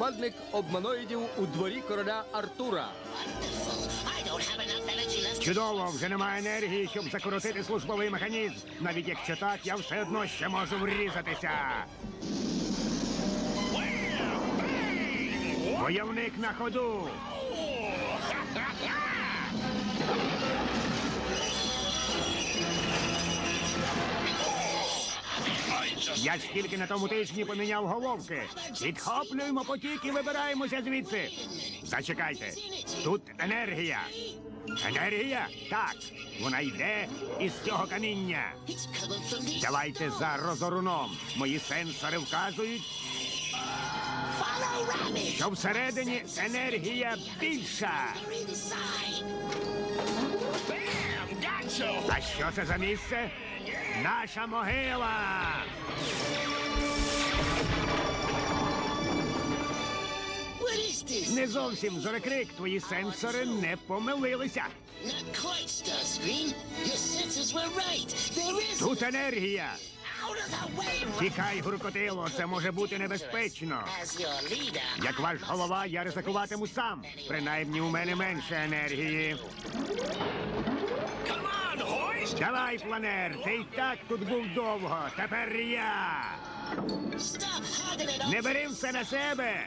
Нападник обманоїдів у дворі короля Артура. Чудово, вже немає енергії, щоб закрутити службовий механізм. Навіть якщо так, я все одно ще можу врізатися. Войовник на ходу. Я ж тільки на тому тижні поміняв головки. Підхоплюємо потік і вибираємося звідси. Зачекайте. Тут енергія. Енергія? Так. Вона йде із цього каміння. Давайте за розоруном. Мої сенсори вказують, що всередині енергія більша. А що це за місце? Наша могила. Не зовсім зорекрик, твої сенсори не помилилися. Тут енергія. Тікай, гуркотило, це може бути небезпечно. Як ваш голова, я ризикуватиму сам. Принаймні у мене менше енергії. Давай, планер, ти й так тут був довго. Тепер я. Не бери все на себе.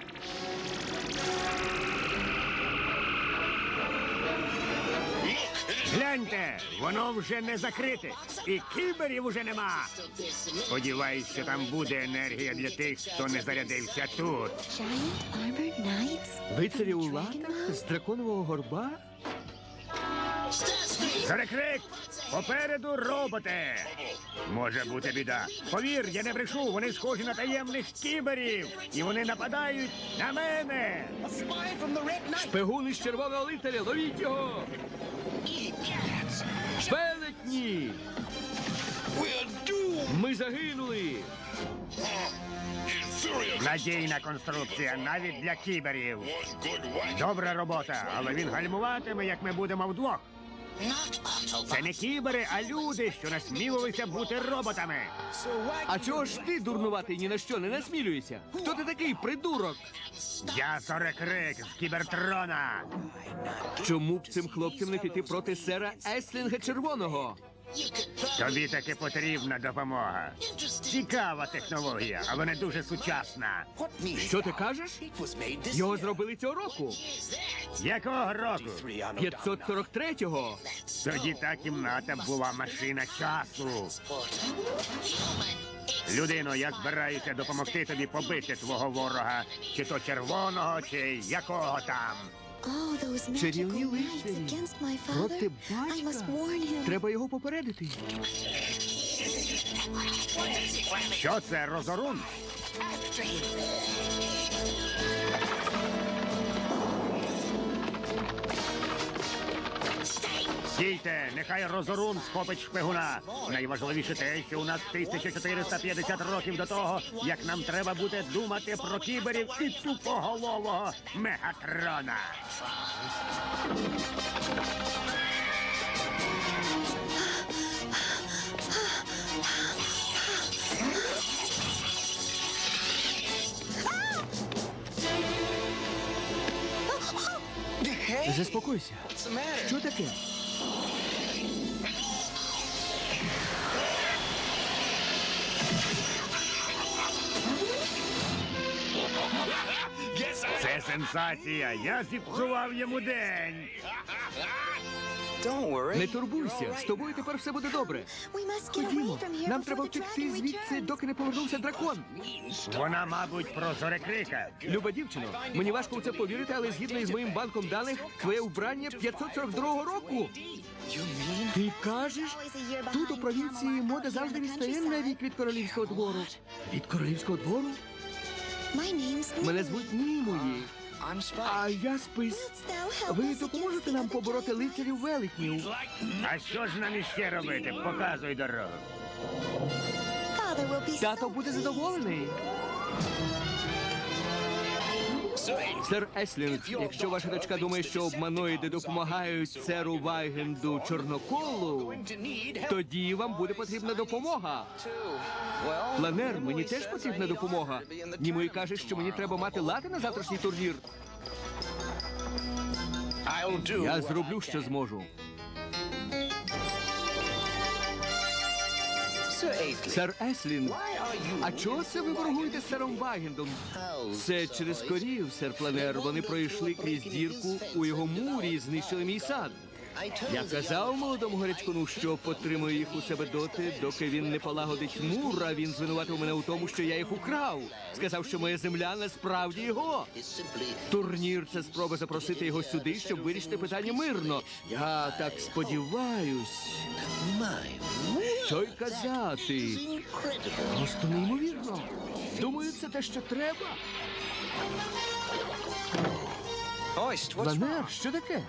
Гляньте, воно вже не закрите, і кіберів уже нема. Сподіваюсь, що там буде енергія для тих, хто не зарядився тут. Лицарі у латах з драконового горба? Зарекрик! Попереду роботи! Може бути біда. Повір, я не брешу, вони схожі на таємних кіберів, і вони нападають на мене. Шпигун із червоного лицаря, ловіть його! Велетні! Ми загинули! Надійна конструкція навіть для кіберів. Добра робота, але він гальмуватиме, як ми будемо вдвох. Це не кібери, а люди, що насмілилися бути роботами. А чого ж ти, дурнуватий, ні на що не насмілюєшся? Хто ти такий, придурок? Я сорекрик з кібертрона. Чому б цим хлопцям не піти проти сера Еслінга Червоного? Тобі таки потрібна допомога. Цікава технологія, але не дуже сучасна. Що ти кажеш? Його зробили цього року. Якого року? 543-го. Тоді та кімната була машина часу. Людино, я збираюся допомогти тобі побити твого ворога, чи то червоного, чи якого там. Чарівні лицарі. Проти батька. Треба його попередити. Що це розорун? Стійте, нехай розорун схопить шпигуна. Найважливіше те, що у нас 1450 років до того, як нам треба буде думати про кіберів і тупоголового мегатрона. Заспокойся. Що таке? Сенсація. Я зіпсував йому день. Не турбуйся, з тобою тепер все буде добре. Ходімо, нам треба втекти звідси, доки не повернувся дракон. Вона, мабуть, про зорекрика. Люба дівчино, мені важко у це повірити, але згідно із моїм банком даних, твоє вбрання 542 року. Ти кажеш? Тут у провінції мода завжди відстає на рік від королівського двору. Від королівського двору? My name's Мене звуть Німої. А я спис. Ви допоможете нам побороти лицарів велетнів? А що ж нам іще робити? Показуй дорогу. Father will be Тато буде задоволений. Сер Еслінг, якщо ваша дочка думає, що обманоїди допомагають серу Вайгенду Чорноколу, тоді вам буде потрібна допомога. Планер, мені теж потрібна допомога. Німої каже, що мені треба мати лати на завтрашній турнір. Я зроблю, що зможу. Сер Еслін, а чого це ви ворогуєте з сером Вагендом? Це через корів, сер Планер. Вони пройшли крізь дірку у його мурі і знищили мій сад. Я казав молодому горячкуну, що потримую їх у себе доти, доки він не полагодить мур, а він звинуватив мене у тому, що я їх украв. Сказав, що моя земля насправді його. Турнір це спроба запросити його сюди, щоб вирішити питання мирно. Я так сподіваюсь. Що й казати? Просто неймовірно. Думаю, це те, що треба. Ванер, що таке?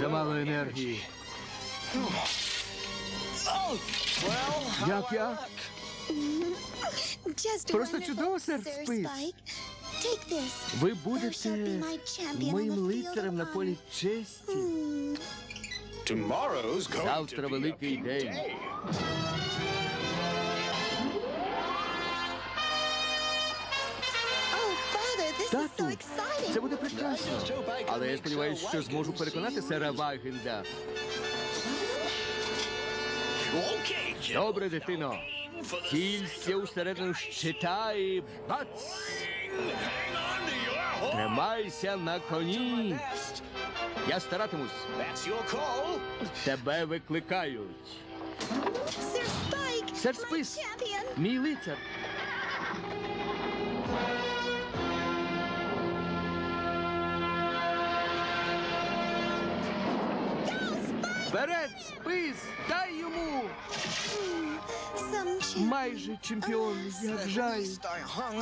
Замало енергії. Як я? Просто чудово, сер Спис. Spike. Take this. Ви будете be my моїм лицарем на полі честі. Hmm. Завтра великий день. Exciting. це буде прекрасно. Але я сподіваюся, що зможу переконати сера Вайгенда. Добре, дитино. Цілься усередину щита і бац! Тримайся на коні. Я старатимусь. Тебе викликають. Сер Спис, мій лицар. Вперед, спис, дай йому! Майже чемпіон, як жаль.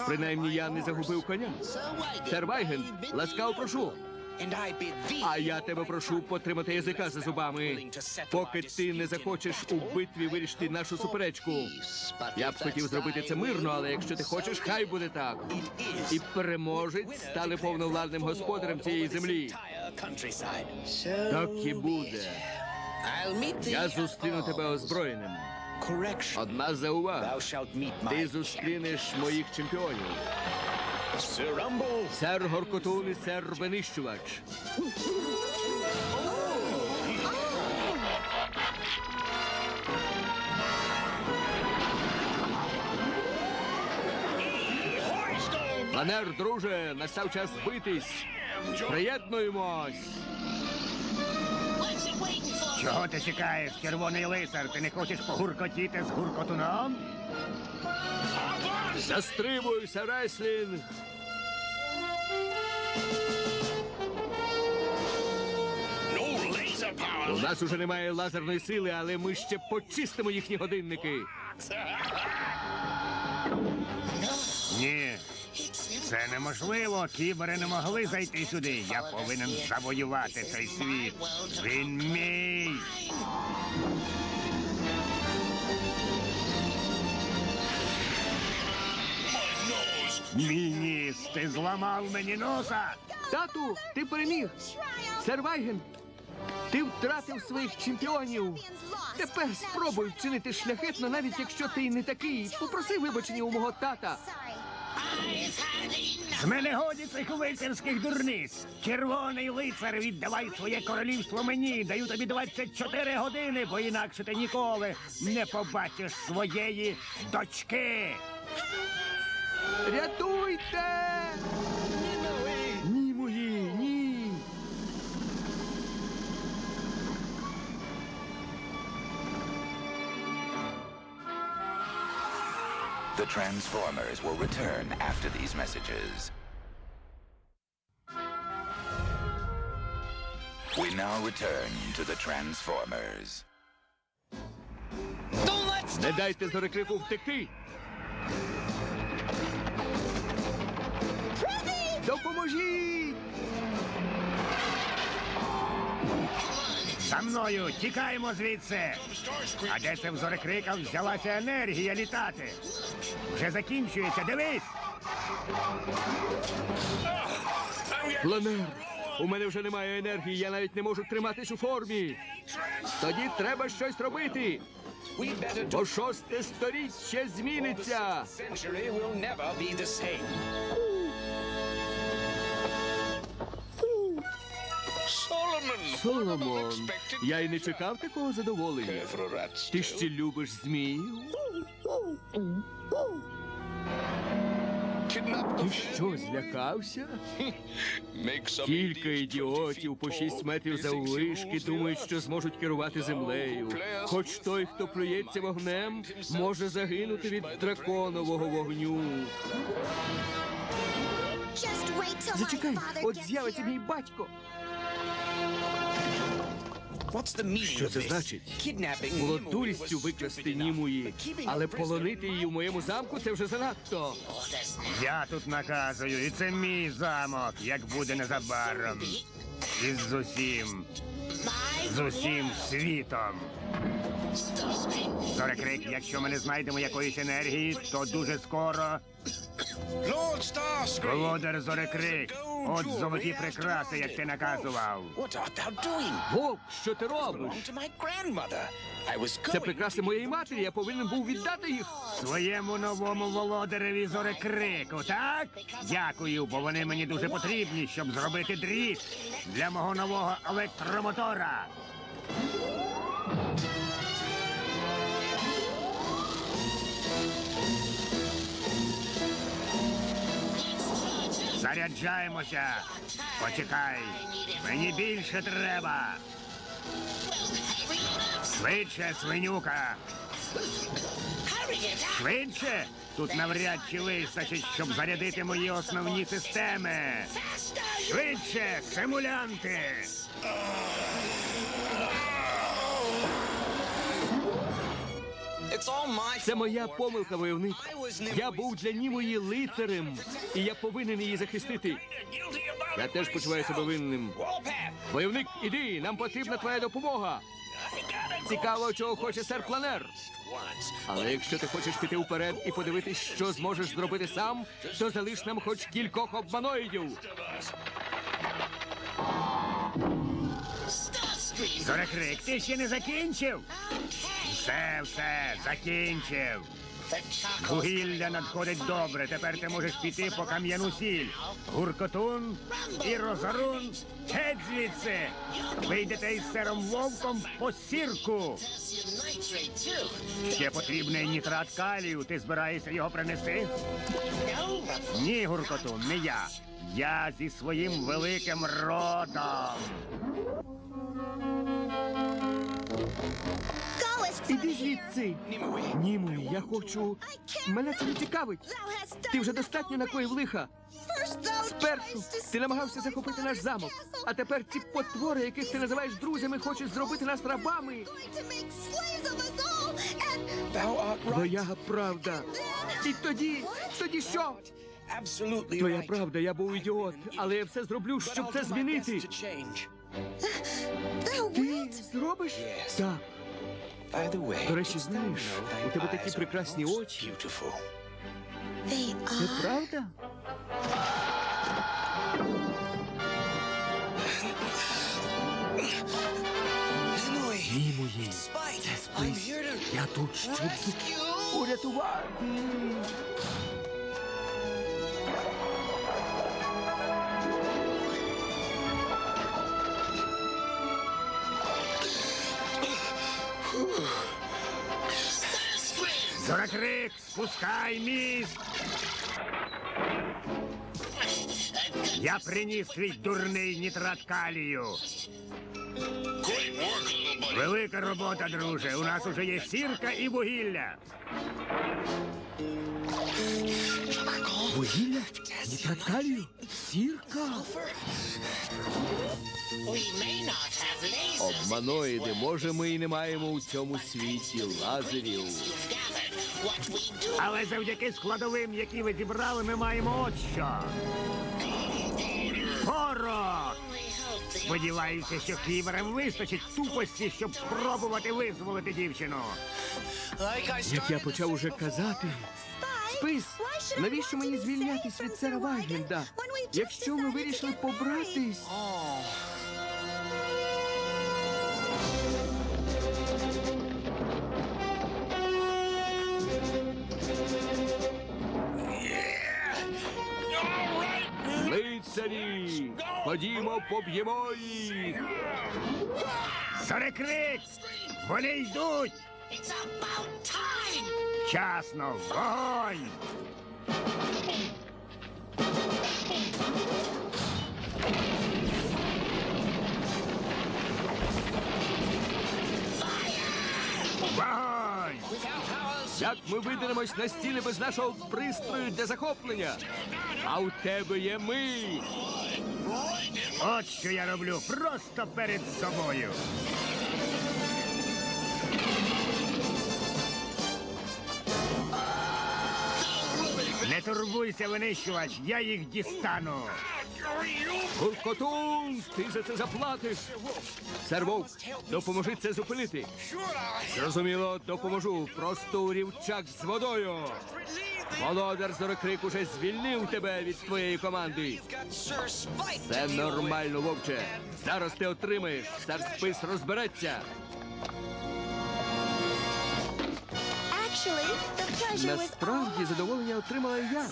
Принаймні я не загубив коня. Сер Вайген, ласкаво прошу. А я тебе прошу потримати язика за зубами, поки ти не захочеш у битві вирішити нашу суперечку. Я б хотів зробити це мирно, але якщо ти хочеш, хай буде так. І переможець стане повновладним господарем цієї землі. Так і буде. Я зустріну тебе озброєним. Одна заувага. Ти зустрінеш моїх чемпіонів. Сер Горкотун і сер Винищувач. Планер, друже, настав час битись. Приєднуємось. Чого ти чекаєш, червоний лицар? Ти не хочеш погуркотіти з гуркотуном? Застрибуй, сер Еслінг. У нас уже немає лазерної сили, але ми ще почистимо їхні годинники. Ні. Це неможливо. Кібери не могли зайти сюди. Я повинен завоювати цей світ. Він мій. Мій ніс, ти зламав мені носа. Тату, ти переміг. Сер Вайген, ти втратив своїх чемпіонів. Тепер спробуй вчинити шляхетно, навіть якщо ти не такий. Попроси вибачення у мого тата. З мене годі цих лицарських дурниць. Червоний лицар, віддавай своє королівство мені. Даю тобі 24 години, бо інакше ти ніколи не побачиш своєї дочки. Рятуйте! The Transformers will return after these messages. We now return to the Transformers. Не дайте зорекрику втекти. Допоможіть! За мною тікаємо звідси. А де це в зорекриках взялася енергія літати? Вже закінчується, дивись. Планер, у мене вже немає енергії, я навіть не можу триматись у формі. Тоді треба щось робити. Бо шосте сторіччя зміниться. Соломон, я й не чекав такого задоволення. Ти ще любиш kidnap Ти що, злякався? Кілька ідіотів по шість метрів заввишки думають, що зможуть керувати землею. Хоч той, хто плюється вогнем, може загинути від драконового вогню. Зачекай, от з'явиться мій батько. What's Що це значить? Kidnapping Було дурістю викрасти Німуї, але полонити її в моєму замку це вже занадто. Я тут наказую, і це мій замок, як буде незабаром. І з усім, з усім світом. Зорекрик, якщо ми не знайдемо якоїсь енергії, то дуже скоро. Володар Зорекрик. От золоті прикраси, як ти наказував. What art thou doing? Вовк, що ти робиш? Belong to my grandmother. I was Це прикраси моєї матері, я повинен був віддати їх. Своєму новому володареві зорекрику, так? Дякую, бо вони мені дуже потрібні, щоб зробити дріт для мого нового електромотора. Заряджаємося. Почекай. Мені більше треба. Швидше, свинюка. Швидше! Тут навряд чи вистачить, щоб зарядити мої основні системи. Швидше, симулянти! Це моя помилка, войовник. Я був для Німої лицарем, і я повинен її захистити. Я теж почуваю себе винним. Войовник, іди, нам потрібна твоя допомога. Цікаво, чого хоче сер Планер. Але якщо ти хочеш піти вперед і подивитись, що зможеш зробити сам, то залиш нам хоч кількох обманоїдів. Зорекрик, ти ще не закінчив? Все, все, закінчив. Вугілля надходить добре. Тепер ти можеш піти по кам'яну сіль. Гуркотун і розорун. Геть звідси. Вийдете із сером вовком по сірку. Ще потрібний нітрат калію. Ти збираєшся його принести? Ні, гуркотун, не я. Я зі своїм великим родом. Іди звідси. Німої, я хочу. Мене це не цікавить. Ти вже достатньо накоїв лиха. Спершу ти намагався захопити наш замок, а тепер ці потвори, яких ти називаєш друзями, хочуть зробити нас рабами. Твоя правда. І тоді, тоді що? Absolutely Твоя правда, я був ідіот, але я все зроблю, щоб це змінити. Ти зробиш? Так. До речі, знаєш, у тебе такі прекрасні очі. Це правда? Nimue, Ні, мої. Spike, Це I'm спис. here to Я тут, щоб урятувати. Зорекрик, спускай міст! Я приніс твій дурний нітрат калію. Велика робота, друже. У нас уже є сірка і вугілля. Вугілля? Нітрат калію? Сірка? Обманоїди, може, ми і не маємо у цьому світі лазерів. Але завдяки складовим, які ви зібрали, ми маємо от що. Порох! Сподіваюся, що кліверам вистачить тупості, щоб спробувати визволити дівчину. Як я почав уже казати, Спис, навіщо мені звільнятись від сера Вайгенда? Якщо ми вирішили побратись. Лицарі, ходімо, поб'ємо їх. Зорекрик! Вони йдуть! It's about time! Часно, вогонь! Вогонь! Як ми видеремось на стіни без нашого пристрою для захоплення? А у тебе є ми. От що я роблю просто перед собою. Не турбуйся, винищувач, я їх дістану. Гуркотун, ти за це заплатиш. Сер Вовк, допоможи це зупинити. Зрозуміло, допоможу. Просто рівчак з водою. Володар Зорокрик уже звільнив тебе від твоєї команди. Це нормально, вовче. Зараз ти отримаєш. Сер спис розбереться. Насправді задоволення отримала я.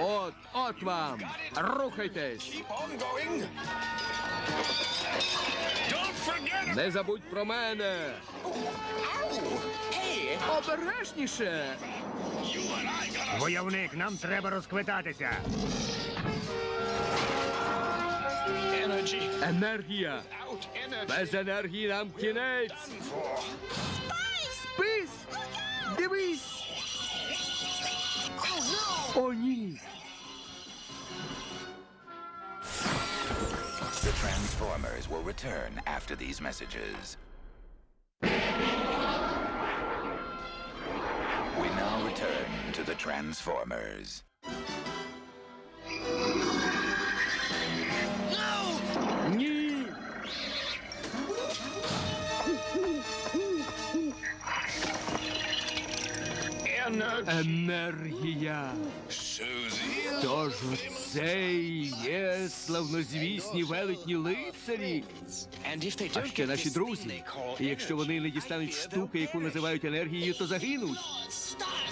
От, от вам. Рухайтесь. Не забудь про мене. Обережніше. Войовник, нам треба розквитатися. Енергія. Без енергії нам кінець. Спис! Дивись! О, ні! The Transformers will return after these messages. We now return to the Transformers. Енергія. Тож це і є славнозвісні велетні лицарі. А ще наші друзі. І якщо вони не дістануть штуки, яку називають енергією, то загинуть.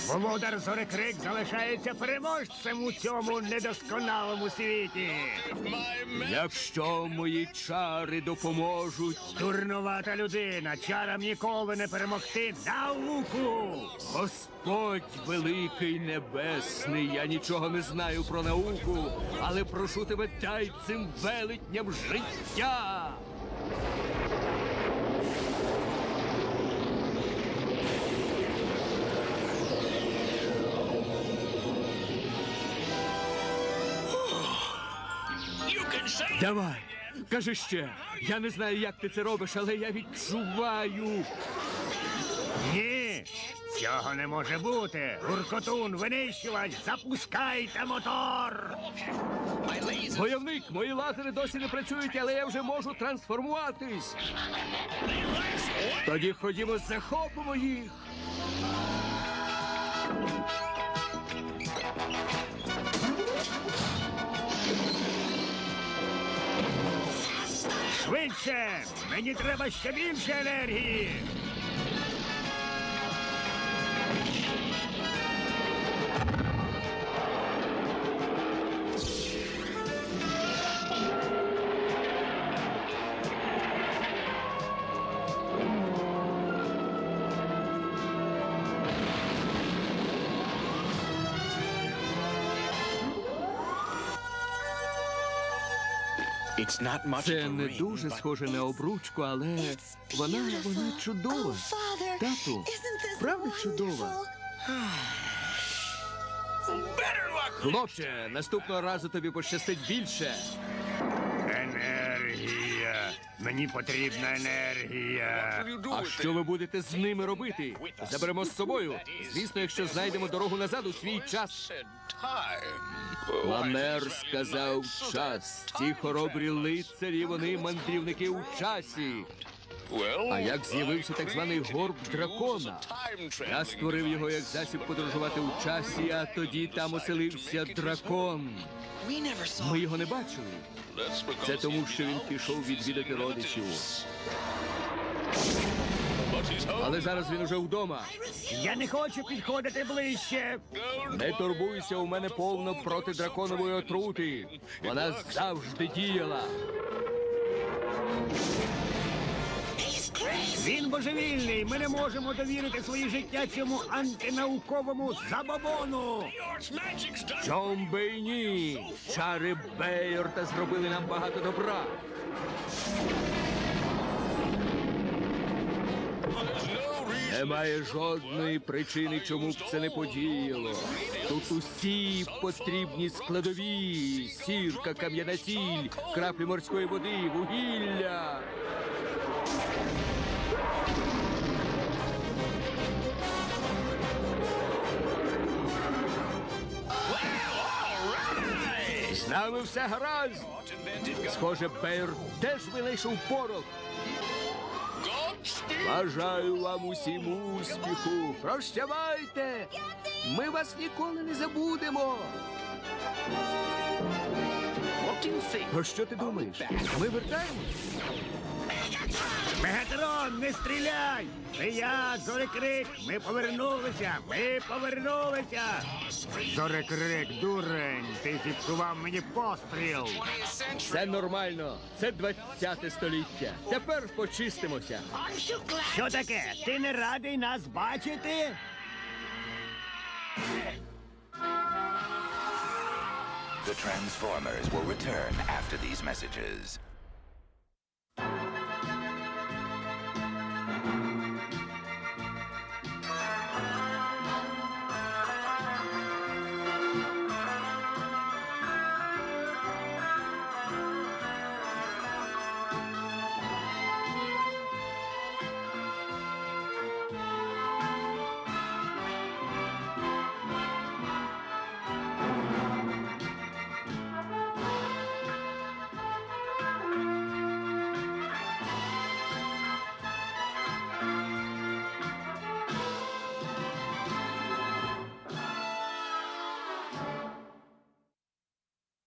Володар Зорекрик залишається переможцем у цьому недосконалому світі. Якщо мої чари допоможуть, Дурнувата людина, чарам ніколи не перемогти науку. Господь великий небесний, я нічого не знаю про науку, але прошу тебе, дай цим велетням життя. Давай, кажи ще. Я не знаю, як ти це робиш, але я відчуваю. Ні, цього не може бути. Гуркотун, винищувач, запускайте мотор. Войовник, мої лазери досі не працюють, але я вже можу трансформуватись. Тоді ходімо, захопимо їх. Швидше! Мені треба ще більше енергії. Це не дуже схоже на обручку, але вона вона чудова. Father, Тату, isn't this правда чудова? wonderful? Хлопче, наступного разу тобі пощастить більше. Мені потрібна енергія. А що ви будете з ними робити? Заберемо з собою. Звісно, якщо знайдемо дорогу назад у свій час. Ламер сказав час. Ці хоробрі лицарі, вони мандрівники у часі. А як з'явився так званий горб дракона? Я створив його як засіб подорожувати у часі, а тоді там оселився дракон. Ми його не бачили. Це тому, що він пішов відвідати родичів. Але зараз він уже вдома. Я не хочу підходити ближче. Не турбуйся, у мене повно протидраконової отрути. Вона завжди діяла. Він божевільний. Ми не можемо довірити своє життя цьому антинауковому забобону. Чом би й ні? Чари Бейорта зробили нам багато добра. Немає жодної причини, чому б це не подіяло. Тут усі потрібні складові: сірка, кам'яна сіль, краплі морської води, вугілля. Нами все гаразд. Схоже, Бейр теж винайшов порох. Бажаю вам усім успіху. Прощавайте. Ми вас ніколи не забудемо. Про що ти думаєш? Ми вертаємось? Мегатрон, не стріляй! Це я, Зорекрик. Ми повернулися. Ми повернулися. Зорекрик, дурень. Ти зіпсував мені постріл. Це нормально. Це 20 століття. Тепер почистимося. Що таке? Ти не радий нас бачити? The Transformers will return after these messages.